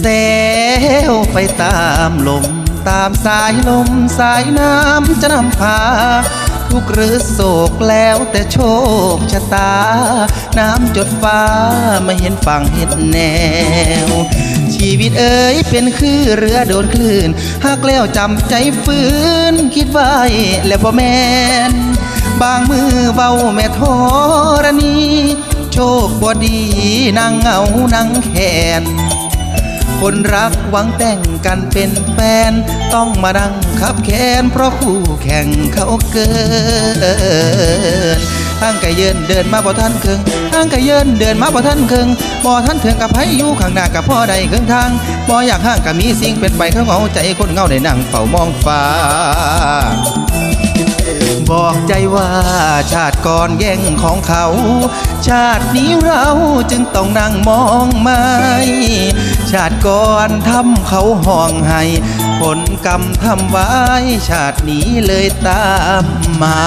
เซลไปตามลม ตามสายลมสายน้ำจะนำพา ทุกหรือโศกแล้วแต่โชคชะตา น้ำจดฟ้าไม่เห็นฝั่งเห็นแนว ชีวิตเอ๋ยเป็นคือเรือโดนคลื่นหากแล้วจำใจฟื้น คิดไว้แล้วบ่แมนบางมือเบาแม่ทรณี โชคบ่ดีนางเหงานางแขน คนรักหวังแต่งกันเป็นแฟน ต้องมาดังขับแค้นเพราะคู่แข่งเขาเกินทางไก่เยินเดินมาบ่ท่านเคืองทางไก่เยินเดินมาบ่ท่านเคืองบ่ท่านเถึงกับให้อยู่ข้างหน้ากับพ่อใดเคิงทางบ่อยากห่างกับมีสิ่งเป็นไปเขาเหงาใจคนเงาในนั่งเฝ้ามองฟ้า บอกใจว่าชาติก่อนแย่งของเขา ชาตินี้เราจึงต้องนั่งมองไม่ชาติก่อนทำเขาห่องให้ผลกรรมทำไว้ ชาตินี้เลยตามมา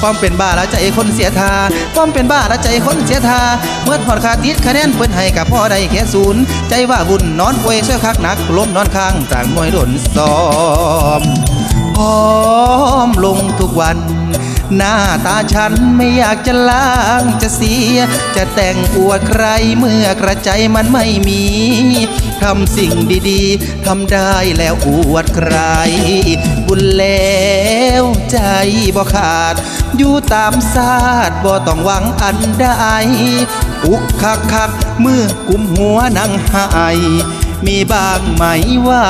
ความเป็นบ้าและใจคนเสียทา ความเป็นบ้าและใจคนเสียทา เมื่อหอดขาติดคะแนนเปิ้นให้กับพ่อได้แค่ศูนย์ใจว่าบุญนอนป่วยเสื้อคักหนักล้มนอนข้างจากมวยโดนซ้อมพร้อม กวัน หน้าตาฉันไม่อยากจะล้างจะเสีย จะแต่งอวดใครเมื่อกระใจมันไม่มีทำสิ่งดีๆ ทำได้แล้วอวดใคร บุญแล้วใจบ่ขาด อยู่ตามศาสตร์บ่ต้องหวังอันใดอุกคักคักเมื่อกุมหัวนางหายมีบ้างไหมว่า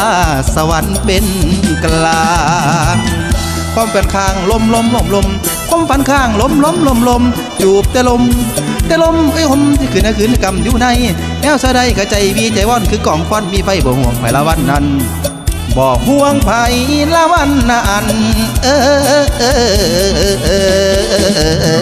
สวรรค์เป็นกลาง ความฝันข้างลมลมลมลมความฝันข้างลมลมลมลมจูบแต่ลม แต่ลมไอ้ยผมที่ขืนนะขืนกำอยู่ในแนวสะใดกระใจวีใจว่อนคือกล่องฟันมีไฟบ่ห่วงไฟละวันนั้นบ่ห่วงไผละวันนั้นเออเออเออเออ